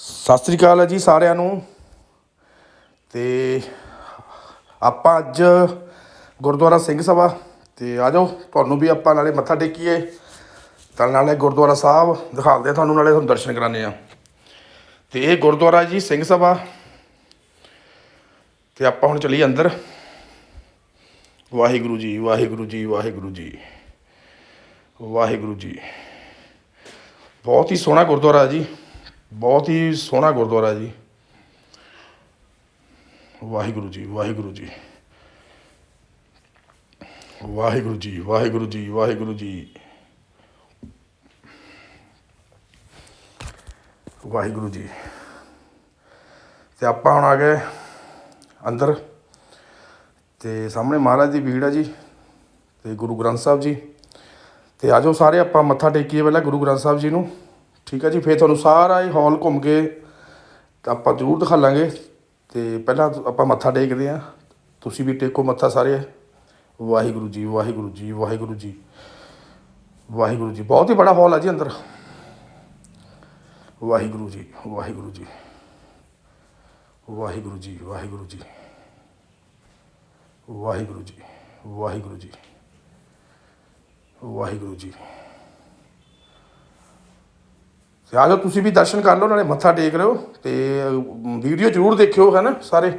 ਸਤਿ ਸ੍ਰੀ ਅਕਾਲ ਜੀ ਸਾਰਿਆਂ ਨੂੰ। ਤੇ ਆਪਾਂ ਅੱਜ ਗੁਰਦੁਆਰਾ ਸਿੰਘ ਸਭਾ, ਤੇ ਆ ਜਾਓ, ਤੁਹਾਨੂੰ ਵੀ ਆਪਾਂ ਨਾਲੇ ਮੱਥਾ ਟੇਕੀਏ। ਤਾਂ ਨਾਲੇ ਗੁਰਦੁਆਰਾ ਸਾਹਿਬ, ਦਿਖਾਉਂਦੇ ਆ ਤੁਹਾਨੂੰ, ਨਾਲੇ ਤੁਹਾਨੂੰ ਦਰਸ਼ਨ ਕਰਾਉਂਦੇ ਆ ਤੇ ਇਹ ਗੁਰਦੁਆਰਾ ਜੀ ਸਿੰਘ ਸਭਾ। ਤੇ ਆਪਾਂ ਹੁਣ ਚੱਲੀਏ ਅੰਦਰ। ਵਾਹਿਗੁਰੂ ਜੀ ਵਾਹਿਗੁਰੂ ਜੀ ਵਾਹਿਗੁਰੂ ਜੀ। ਵਾਹਿਗੁਰੂ ਜੀ। ਬਹੁਤ ਹੀ ਸੋਹਣਾ ਗੁਰਦੁਆਰਾ ਜੀ। ਬਹੁਤ ਹੀ ਸੋਹਣਾ ਗੁਰਦੁਆਰਾ ਜੀ। ਵਾਹਿਗੁਰੂ ਜੀ ਵਾਹਿਗੁਰੂ ਜੀ। ਵਾਹਿਗੁਰੂ ਜੀ ਵਾਹਿਗੁਰੂ ਜੀ ਵਾਹਿਗੁਰੂ ਜੀ। ਵਾਹਿਗੁਰੂ ਜੀ। ਤੇ ਆਪਾਂ ਹੁਣ ਆ ਗਏ ਅੰਦਰ। ਤੇ ਸਾਹਮਣੇ ਮਹਾਰਾਜ ਦੀ ਭੀੜ ਆ ਜੀ। ਤੇ ਗੁਰੂ ਗ੍ਰੰਥ ਸਾਹਿਬ ਜੀ। ਤੇ ਆਜੋ ਸਾਰੇ, ਆਪਾਂ ਮੱਥਾ ਟੇਕੀਏ ਪਹਿਲਾਂ ਗੁਰੂ ਗ੍ਰੰਥ ਸਾਹਿਬ ਜੀ ਨੂੰ। ਠੀਕ ਆ ਜੀ, ਫਿਰ ਤੁਹਾਨੂੰ ਸਾਰਾ ਇਹ ਹਾਲ ਘੁੰਮ ਕੇ ਤਾਂ ਆਪਾਂ ਜ਼ਰੂਰ ਦਿਖਾ ਲਾਂਗੇ ਤੇ ਪਹਿਲਾਂ ਆਪਾਂ ਮੱਥਾ ਟੇਕਦੇ ਹਾਂ ਤੁਸੀਂ ਵੀ ਟੇਕੋ ਮੱਥਾ ਸਾਰੇ। ਵਾਹਿਗੁਰੂ ਜੀ ਵਾਹਿਗੁਰੂ ਜੀ ਵਾਹਿਗੁਰੂ ਜੀ। ਵਾਹਿਗੁਰੂ ਜੀ, ਬਹੁਤ ਹੀ ਬੜਾ ਹਾਲ ਹੈ ਜੀ ਅੰਦਰ। ਵਾਹਿਗੁਰੂ ਜੀ ਵਾਹਿਗੁਰੂ ਜੀ। ਵਾਹਿਗੁਰੂ ਜੀ ਵਾਹਿਗੁਰੂ ਜੀ। ਵਾਹਿਗੁਰੂ ਜੀ ਵਾਹਿਗੁਰੂ ਜੀ। ਵਾਹਿਗੁਰੂ ਜੀ। ਤੇ ਆ ਤੁਸੀਂ ਵੀ ਦਰਸ਼ਨ ਕਰ ਲਓ, ਨਾਲੇ ਮੱਥਾ ਟੇਕ ਲਿਓ ਤੇ ਵੀਡੀਓ ਜ਼ਰੂਰ ਦੇਖਿਓ ਹੈ ਨਾ ਸਾਰੇ।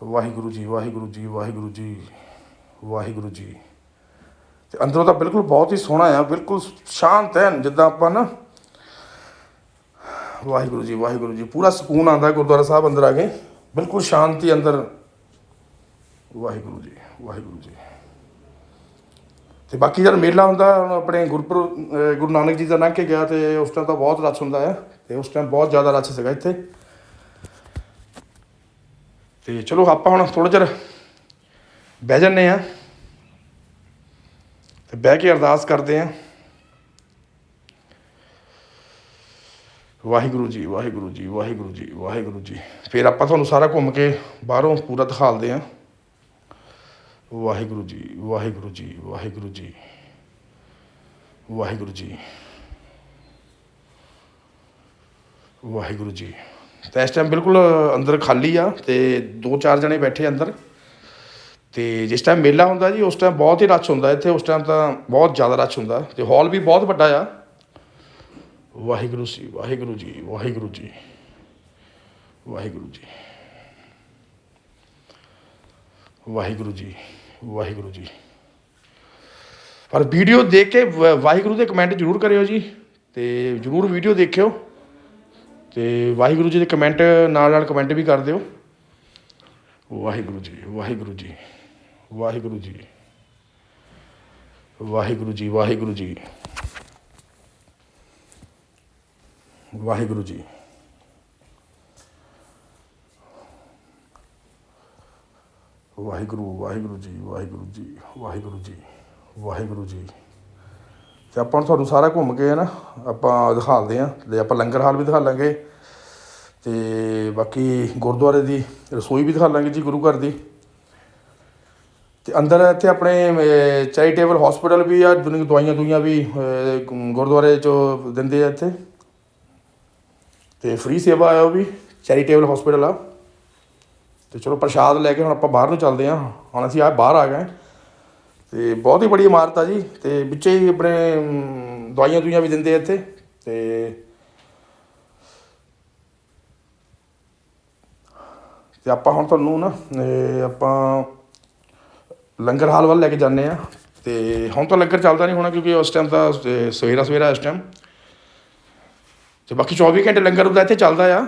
ਵਾਹਿਗੁਰੂ ਜੀ ਵਾਹਿਗੁਰੂ ਜੀ ਵਾਹਿਗੁਰੂ ਜੀ ਵਾਹਿਗੁਰੂ ਜੀ। ਤੇ ਅੰਦਰੋਂ ਤਾਂ ਬਿਲਕੁਲ ਬਹੁਤ ਹੀ ਸੋਹਣਾ ਆ, ਬਿਲਕੁਲ ਸ਼ਾਂਤ ਹੈ ਜਿੱਦਾਂ ਆਪਾਂ ਨਾ, ਵਾਹਿਗੁਰੂ ਜੀ ਵਾਹਿਗੁਰੂ ਜੀ, ਪੂਰਾ ਸਕੂਨ ਆਉਂਦਾ ਗੁਰਦੁਆਰਾ ਸਾਹਿਬ ਅੰਦਰ ਆ ਕੇ, ਬਿਲਕੁਲ ਸ਼ਾਂਤੀ ਅੰਦਰ। ਵਾਹਿਗੁਰੂ ਜੀ ਵਾਹਿਗੁਰੂ ਜੀ। ਤੇ ਬਾਕੀ ਜਦ ਮੇਲਾ ਹੁੰਦਾ, ਹੁਣ ਆਪਣੇ ਗੁਰਪੁਰ ਗੁਰੂ ਨਾਨਕ ਜੀ ਦਾ ਲੰਘ ਕੇ ਗਿਆ ਤੇ ਉਸ ਟਾਈਮ ਤਾਂ ਬਹੁਤ ਰਸ਼ ਹੁੰਦਾ ਹੈ ਤੇ ਉਸ ਟਾਈਮ ਬਹੁਤ ਜ਼ਿਆਦਾ ਰਸ਼ ਸੀਗਾ ਇੱਥੇ। ਤੇ ਚਲੋ ਆਪਾਂ ਹੁਣ ਥੋੜਾ ਜਿਹਾ ਬਹਿ ਜੰਨੇ ਆ ਤੇ ਬਹਿ ਕੇ ਅਰਦਾਸ ਕਰਦੇ ਆ ਵਾਹਿਗੁਰੂ ਜੀ ਵਾਹਿਗੁਰੂ ਜੀ ਵਾਹਿਗੁਰੂ ਜੀ ਵਾਹਿਗੁਰੂ ਜੀ। ਫਿਰ ਆਪਾਂ ਤੁਹਾਨੂੰ ਸਾਰਾ ਘੁੰਮ ਕੇ ਬਾਹਰੋਂ ਪੂਰਾ ਦਿਖਾਲਦੇ ਆ ਵਾਹਿਗੁਰੂ ਜੀ ਵਾਹਿਗੁਰੂ ਜੀ ਵਾਹਿਗੁਰੂ ਜੀ ਵਾਹਿਗੁਰੂ ਜੀ। ਵਾਹਿਗੁਰੂ ਜੀ। ਤਾਂ ਇਸ ਟਾਈਮ ਬਿਲਕੁਲ ਅੰਦਰ ਖਾਲੀ ਆ ਤੇ ਦੋ ਚਾਰ ਜਣੇ ਬੈਠੇ ਅੰਦਰ। ਤੇ ਜਿਸ ਟਾਈਮ ਮੇਲਾ ਹੁੰਦਾ ਜੀ, ਉਸ ਟਾਈਮ ਬਹੁਤ ਹੀ ਰਸ਼ ਹੁੰਦਾ ਇੱਥੇ, ਉਸ ਟਾਈਮ ਤਾਂ ਬਹੁਤ ਜ਼ਿਆਦਾ ਰਸ਼ ਹੁੰਦਾ ਤੇ ਹਾਲ ਵੀ ਬਹੁਤ ਵੱਡਾ ਆ। ਵਾਹਿਗੁਰੂ ਜੀ ਵਾਹਿਗੁਰੂ ਜੀ ਵਾਹਿਗੁਰੂ ਜੀ ਵਾਹਿਗੁਰੂ ਜੀ। ਵਾਹਿਗੁਰੂ ਜੀ। ਵਾਹਿਗੁਰੂ ਜੀ। ਪਰ ਵੀਡੀਓ ਦੇਖ ਕੇ ਵ- ਵਾਹਿਗੁਰੂ ਦੇ ਕਮੈਂਟ ਜ਼ਰੂਰ ਕਰਿਓ ਜੀ ਤੇ ਜ਼ਰੂਰ ਵੀਡੀਓ ਦੇਖਿਓ ਤੇ ਵਾਹਿਗੁਰੂ ਜੀ ਦੇ ਕਮੈਂਟ ਨਾਲ ਨਾਲ ਕਮੈਂਟ ਵੀ ਕਰ ਦਿਓ। ਵਾਹਿਗੁਰੂ ਜੀ ਵਾਹਿਗੁਰੂ ਜੀ ਵਾਹਿਗੁਰੂ ਜੀ ਵਾਹਿਗੁਰੂ ਜੀ ਵਾਹਿਗੁਰੂ ਜੀ। ਵਾਹਿਗੁਰੂ ਜੀ। ਵਾਹਿਗੁਰੂ ਵਾਹਿਗੁਰੂ ਜੀ ਵਾਹਿਗੁਰੂ ਜੀ ਵਾਹਿਗੁਰੂ ਜੀ ਵਾਹਿਗੁਰੂ ਜੀ। ਤੇ ਆਪਾਂ ਹੁਣ ਤੁਹਾਨੂੰ ਸਾਰਾ ਘੁੰਮ ਕੇ ਨਾ, ਆਪਾਂ ਦਿਖਾਲਦੇ ਆ ਤੇ ਆਪਾਂ ਲੰਗਰ ਹਾਲ ਵੀ ਦਿਖਾ ਲਾਂਗੇ। ਤੇ ਬਾਕੀ ਗੁਰਦੁਆਰੇ ਦੀ ਰਸੋਈ ਵੀ ਦਿਖਾ ਲਾਂਗੇ ਜੀ ਗੁਰੂ ਘਰ ਦੀ। ਤੇ ਅੰਦਰ ਇੱਥੇ ਆਪਣੇ ਚੈਰੀਟੇਬਲ ਹਸਪੀਟਲ ਵੀ ਆ ਦੁਨੀਆ ਦਵਾਈਆਂ ਦੁਈਆਂ ਵੀ ਗੁਰਦੁਆਰੇ ਚੋਂ ਦਿੰਦੇ ਆ ਇੱਥੇ। ਤੇ ਫ੍ਰੀ ਸੇਵਾ ਆ ਉਹ ਵੀ ਚੈਰੀਟੇਬਲ ਹਸਪੀਟਲ ਆ। ਤੇ ਚਲੋ ਪ੍ਰਸ਼ਾਦ ਲੈ ਕੇ ਹੁਣ ਆਪਾਂ ਬਾਹਰ ਨੂੰ ਚੱਲਦੇ ਹਾਂ। ਹੁਣ ਅਸੀਂ ਆ ਬਾਹਰ ਆ ਗਏ ਤੇ ਬਹੁਤ ਹੀ ਬੜੀ ਇਮਾਰਤ ਆ ਜੀ। ਤੇ ਵਿੱਚ ਹੀ ਆਪਣੇ ਦਵਾਈਆਂ ਦੁਈਆਂ ਵੀ ਦਿੰਦੇ ਆ ਇੱਥੇ। ਤੇ ਤੇ ਆਪਾਂ ਹੁਣ ਤੁਹਾਨੂੰ ਨਾ ਆਪਾਂ ਲੰਗਰ ਹਾਲ ਵੱਲ ਲੈ ਕੇ ਜਾਂਦੇ ਆ ਤੇ ਹੁਣ ਤਾਂ ਲੰਗਰ ਚੱਲਦਾ ਨਹੀਂ ਹੋਣਾ ਕਿਉਂਕਿ ਉਸ ਟਾਈਮ ਤਾਂ ਸ- ਸਵੇਰਾ ਸਵੇਰਾ ਇਸ ਟਾਈਮ ਤੇ ਬਾਕੀ 24 ਘੰਟੇ ਲੰਗਰ ਉਹਦਾ ਇੱਥੇ ਚੱਲਦਾ ਆ।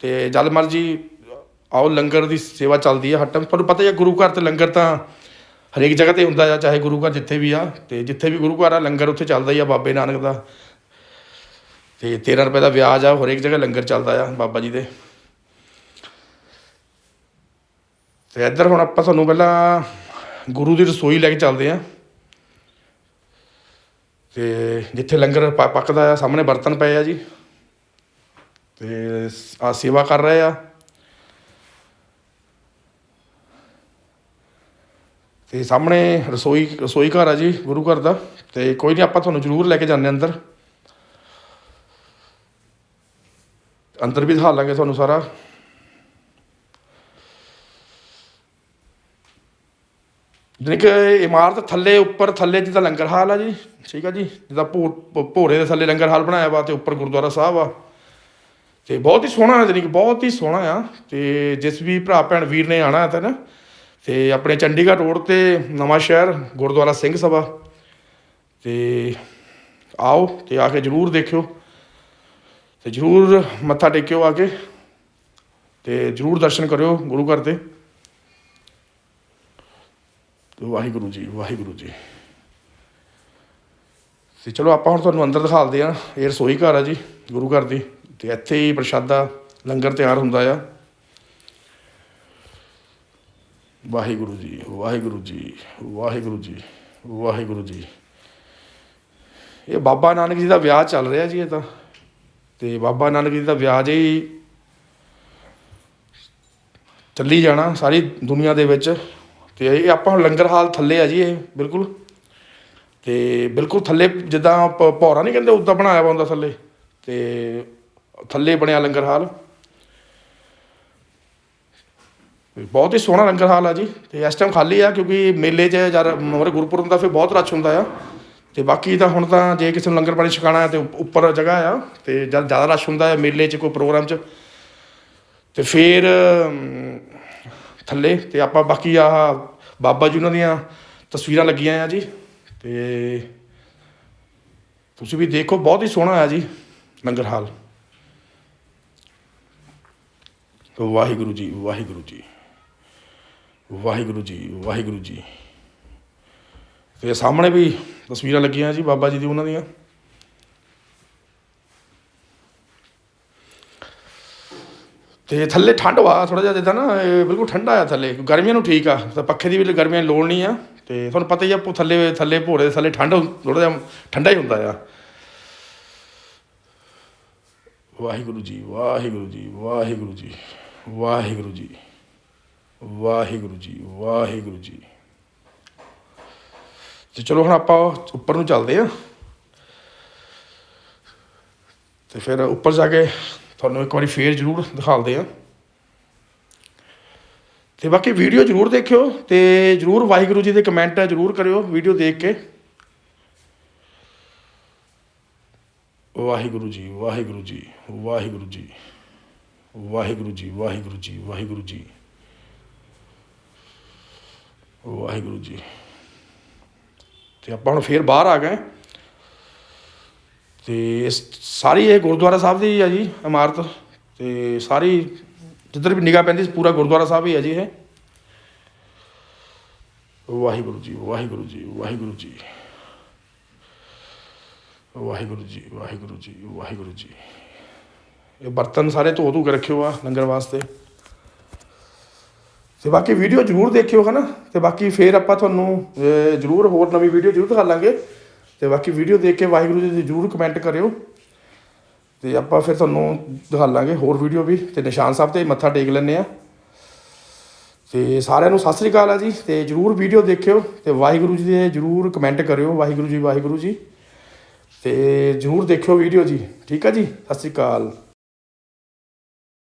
ਤੇ ਜਦ ਮਰਜ਼ੀ ਆਓ ਲੰਗਰ ਦੀ ਸੇਵਾ ਚੱਲਦੀ ਆ ਹਰ ਟਾਈਮ ਤੁਹਾਨੂੰ ਪਤਾ ਹੀ ਆ, ਗੁਰੂ ਘਰ ਤੇ ਲੰਗਰ ਤਾਂ ਹਰੇਕ ਜਗ੍ਹਾ ਤੇ ਹੁੰਦਾ ਆ, ਚਾਹੇ ਗੁਰੂ ਘਰ ਜਿੱਥੇ ਵੀ ਆ, ਤੇ ਜਿੱਥੇ ਵੀ ਗੁਰੂ ਘਰ ਆ, ਲੰਗਰ ਉੱਥੇ ਚੱਲਦਾ ਹੀ ਆ ਬਾਬੇ ਨਾਨਕ ਦਾ। ਤੇ 13 ਰੁਪਏ ਦਾ ਵਿਆਜ ਆ, ਹਰੇਕ ਜਗ੍ਹਾ ਲੰਗਰ ਚੱਲਦਾ ਆ ਬਾਬਾ ਜੀ ਦੇ। ਤੇ ਇੱਧਰ ਹੁਣ ਆਪਾਂ ਤੁਹਾਨੂੰ ਪਹਿਲਾਂ ਗੁਰੂ ਦੀ ਰਸੋਈ ਲੈ ਕੇ ਚੱਲਦੇ ਆ। ਤੇ ਜਿੱਥੇ ਲੰਗਰ ਪ- ਪੱਕਦਾ ਆ, ਸਾਹਮਣੇ ਬਰਤਨ ਪਏ ਆ ਜੀ। ਤੇ ਆ ਸੇਵਾ ਕਰ ਰਹੇ ਆ। ਤੇ ਸਾਹਮਣੇ ਰਸੋਈ ਰਸੋਈ ਘਰ ਆ ਜੀ, ਗੁਰੂ ਘਰ ਦਾ। ਤੇ ਕੋਈ ਨਹੀਂ, ਆਪਾਂ ਤੁਹਾਨੂੰ ਜ਼ਰੂਰ ਲੈ ਕੇ ਜਾਂਦੇ ਅੰਦਰ। ਅੰਦਰ ਵੀ ਦਿਖਾ ਲਾਂਗੇ ਤੁਹਾਨੂੰ ਸਾਰਾ। ਜਾਣੀ ਕਿ ਇਮਾਰਤ ਥੱਲੇ, ਉੱਪਰ ਥੱਲੇ ਜਿੱਦਾਂ ਲੰਗਰ ਹਾਲ ਆ ਜੀ, ਠੀਕ ਆ ਜੀ? ਜਿੱਦਾਂ ਭੋ ਭੋਰੇ ਦੇ ਥੱਲੇ ਲੰਗਰ ਹਾਲ ਬਣਾਇਆ ਵਾ ਤੇ ਉੱਪਰ ਗੁਰਦੁਆਰਾ ਸਾਹਿਬ ਆ। ਤੇ ਬਹੁਤ ਹੀ ਸੋਹਣਾ ਹੈ ਜਾਣੀ ਕਿ ਬਹੁਤ ਹੀ ਸੋਹਣਾ ਆ। ਤੇ ਜਿਸ ਵੀ ਭਰਾ ਭੈਣ ਵੀਰ ਨੇ ਆਣਾ ਤਾਂ ਨਾ ਤੇ ਆਪਣੇ ਚੰਡੀਗੜ੍ਹ ਰੋਡ ਤੇ ਨਵਾਂ ਸ਼ਹਿਰ, ਗੁਰਦੁਆਰਾ ਸਿੰਘ ਸਭਾ। ਤੇ ਆਓ ਤੇ ਆ ਕੇ ਜਰੂਰ ਦੇਖਿਓ। ਤੇ ਜਰੂਰ ਮੱਥਾ ਟੇਕਿਓ ਆ ਕੇ ਤੇ ਜਰੂਰ ਦਰਸ਼ਨ ਕਰਿਓ ਗੁਰੂ ਘਰ ਦੇ ਤੇ ਵਾਹਿਗੁਰੂ ਜੀ ਵਾਹਿਗੁਰੂ ਜੀ। ਤੇ ਚਲੋ ਆਪਾਂ ਹੁਣ ਤੁਹਾਨੂੰ ਅੰਦਰ ਦਿਖਾਲਦੇ ਆ ਇਹ ਰਸੋਈ ਘਰ ਆ ਜੀ, ਗੁਰੂ ਘਰ ਦੀ। ਤੇ ਇੱਥੇ ਹੀ ਪ੍ਰਸ਼ਾਦਾ, ਲੰਗਰ ਤਿਆਰ ਹੁੰਦਾ ਆ। ਵਾਹਿਗੁਰੂ ਜੀ ਵਾਹਿਗੁਰੂ ਜੀ ਵਾਹਿਗੁਰੂ ਜੀ ਵਾਹਿਗੁਰੂ ਜੀ। ਇਹ ਬਾਬਾ ਨਾਨਕ ਜੀ ਦਾ ਵਿਆਹ ਚੱਲ ਰਿਹਾ ਜੀ ਇਹ ਤਾਂ। ਤੇ ਬਾਬਾ ਨਾਨਕ ਜੀ ਦਾ ਵਿਆਹ ਜੀ ਚੱਲੀ ਜਾਣਾ ਸਾਰੀ ਦੁਨੀਆ ਦੇ ਵਿੱਚ। ਤੇ ਇਹ ਆਪਾਂ ਲੰਗਰ ਹਾਲ ਥੱਲੇ ਆ ਜੀ ਇਹ, ਬਿਲਕੁਲ। ਤੇ ਬਿਲਕੁਲ ਥੱਲੇ ਜਿੱਦਾਂ ਪ- ਭੌਰਾ ਨਹੀਂ ਕਹਿੰਦੇ, ਉਦਾਂ ਬਣਾਇਆ ਵਾ ਹੁੰਦਾ ਥੱਲੇ। ਤੇ ਥੱਲੇ ਬਣਿਆ ਲੰਗਰ ਹਾਲ ਤੇ ਬਹੁਤ ਹੀ ਸੋਹਣਾ ਲੰਗਰ ਹਾਲ ਆ ਜੀ। ਤੇ ਇਸ ਟਾਈਮ ਖਾਲੀ ਆ ਕਿਉਂਕਿ ਮੇਲੇ 'ਚ ਜਦ ਮੋਰੇ ਗੁਰਪੁਰਬ ਦਾ ਫਿਰ ਬਹੁਤ ਰਸ਼ ਹੁੰਦਾ ਆ। ਤੇ ਬਾਕੀ ਤਾਂ ਹੁਣ ਤਾਂ ਜੇ ਕਿਸੇ ਨੂੰ ਲੰਗਰ ਪਾਣੀ ਛਕਾਣਾ ਹੈ ਤੇ ਉੱਪਰ ਜਗ੍ਹਾ ਆ। ਤੇ ਜਦ ਜ਼ਿਆਦਾ ਰਸ਼ ਹੁੰਦਾ ਹੈ ਮੇਲੇ 'ਚ ਕੋਈ ਪ੍ਰੋਗਰਾਮ 'ਚ। ਤੇ ਫਿਰ ਥੱਲੇ ਤੇ ਆਪਾਂ ਬਾਕੀ ਆਹ ਬਾਬਾ ਜੀ ਉਹਨਾਂ ਦੀਆਂ ਤਸਵੀਰਾਂ ਲੱਗੀਆਂ ਆ ਜੀ। ਤੇ ਤੁਸੀਂ ਵੀ ਦੇਖੋ, ਬਹੁਤ ਹੀ ਸੋਹਣਾ ਆ ਜੀ ਲੰਗਰ ਹਾਲ। ਵਾਹਿਗੁਰੂ ਜੀ ਵਾਹਿਗੁਰੂ ਜੀ। ਵਾਹਿਗੁਰੂ ਜੀ ਵਾਹਿਗੁਰੂ ਜੀ। ਤੇ ਸਾਹਮਣੇ ਵੀ ਤਸਵੀਰਾਂ ਲੱਗੀਆਂ ਜੀ ਬਾਬਾ ਜੀ ਦੀ ਉਹਨਾਂ ਦੀਆਂ। ਤੇ ਥੱਲੇ ਠੰਡ ਵਾ ਥੋੜਾ ਜਿਹਾ ਜਿੱਦਾਂ ਨਾ, ਇਹ ਬਿਲਕੁਲ ਠੰਡਾ ਆ ਥੱਲੇ। ਗਰਮੀਆਂ ਨੂੰ ਠੀਕ ਆ, ਤਾਂ ਪੱਖੇ ਦੀ ਵੀ ਗਰਮੀਆਂ ਦੀ ਲੋੜ ਨਹੀਂ ਆ। ਤੇ ਤੁਹਾਨੂੰ ਪਤਾ ਹੀ ਆ, ਪੁ- ਥੱਲੇ ਥੱਲੇ ਭੋਰੇ ਦੇ ਥੱਲੇ ਠੰਡ ਥੋੜਾ ਜਿਹਾ ਠੰਡਾ ਹੀ ਹੁੰਦਾ ਆ। ਵਾਹਿਗੁਰੂ ਜੀ ਵਾਹਿਗੁਰੂ ਜੀ ਵਾਹਿਗੁਰੂ ਜੀ ਵਾਹਿਗੁਰੂ ਜੀ। ਵਾਹਿਗੁਰੂ ਜੀ ਵਾਹਿਗੁਰੂ ਜੀ। ਤੇ ਚਲੋ ਹੁਣ ਆਪਾਂ ਉੱਪਰ ਨੂੰ ਚੱਲਦੇ ਆ ਤੇ ਫਿਰ ਉੱਪਰ ਜਾ ਕੇ ਤੁਹਾਨੂੰ ਇੱਕ ਵਾਰੀ ਫੇਰ ਜ਼ਰੂਰ ਦਿਖਾਲਦੇ ਆ ਤੇ ਬਾਕੀ ਵੀਡੀਓ ਜ਼ਰੂਰ ਦੇਖਿਓ ਤੇ ਜ਼ਰੂਰ ਵਾਹਿਗੁਰੂ ਜੀ ਦੇ ਕਮੈਂਟ ਜ਼ਰੂਰ ਕਰਿਓ ਵੀਡੀਓ ਦੇਖ ਕੇ। ਵਾਹਿਗੁਰੂ ਜੀ ਵਾਹਿਗੁਰੂ ਜੀ ਵਾਹਿਗੁਰੂ ਜੀ ਵਾਹਿਗੁਰੂ ਜੀ ਵਾਹਿਗੁਰੂ ਜੀ ਵਾਹਿਗੁਰੂ ਜੀ। ਵਾਹਿਗੁਰੂ ਜੀ। ਤੇ ਆਪਾਂ ਹੁਣ ਫੇਰ ਬਾਹਰ ਆ ਗਏ। ਤੇ ਸਾਰੀ ਇਹ ਗੁਰਦੁਆਰਾ ਸਾਹਿਬ ਦੀ ਹੈ ਜੀ ਇਮਾਰਤ। ਤੇ ਸਾਰੀ ਜਿੱਧਰ ਵੀ ਨਿਗਾਹ ਪੈਂਦੀ ਪੂਰਾ ਗੁਰਦੁਆਰਾ ਸਾਹਿਬ ਹੀ ਹੈ ਜੀ ਇਹ। ਵਾਹਿਗੁਰੂ ਜੀ ਵਾਹਿਗੁਰੂ ਜੀ ਵਾਹਿਗੁਰੂ ਜੀ। ਵਾਹਿਗੁਰੂ ਜੀ ਵਾਹਿਗੁਰੂ ਜੀ ਵਾਹਿਗੁਰੂ ਜੀ। ਇਹ ਬਰਤਨ ਸਾਰੇ ਧੋ ਧੂ ਕੇ ਰੱਖਿਓ ਆ ਲੰਗਰ ਵਾਸਤੇ। ਤੇ ਬਾਕੀ ਵੀਡੀਓ ਜਰੂਰ ਦੇਖਿਓ, ਹਨਾ? ਤੇ ਬਾਕੀ ਫੇਰ ਆਪਾਂ ਤੁਹਾਨੂੰ ਜਰੂਰ ਹੋਰ ਨਵੀਂ ਵੀਡੀਓ ਜਰੂਰ ਦਿਖਾ ਲਾਂਗੇ। ਤੇ ਬਾਕੀ ਵੀਡੀਓ ਦੇਖ ਕੇ ਵਾਹਿਗੁਰੂ ਜੀ ਦੀ ਜਰੂਰ ਕਮੈਂਟ ਕਰਿਓ। ਤੇ ਆਪਾਂ ਫਿਰ ਤੁਹਾਨੂੰ ਦਿਖਾ ਲਾਂਗੇ ਹੋਰ ਵੀਡੀਓ ਵੀ। ਤੇ ਨਿਸ਼ਾਨ ਸਾਹਿਬ ਤੇ ਮੱਥਾ ਟੇਕ ਲੈਂਦੇ ਆ ਤੇ ਸਾਰਿਆਂ ਨੂੰ ਸਤਿ ਸ੍ਰੀ ਅਕਾਲ ਆ ਜੀ। ਤੇ ਜਰੂਰ ਵੀਡੀਓ ਦੇਖਿਓ, ਤੇ ਵਾਹਿਗੁਰੂ ਜੀ ਦੇ ਜਰੂਰ ਕਮੈਂਟ ਕਰਿਓ। ਵਾਹਿਗੁਰੂ ਜੀ ਵਾਹਿਗੁਰੂ ਜੀ। ਤੇ ਜਰੂਰ ਦੇਖਿਓ ਵੀਡੀਓ ਜੀ। ਠੀਕ ਆ ਜੀ? ਸਤਿ ਸ੍ਰੀ ਅਕਾਲ।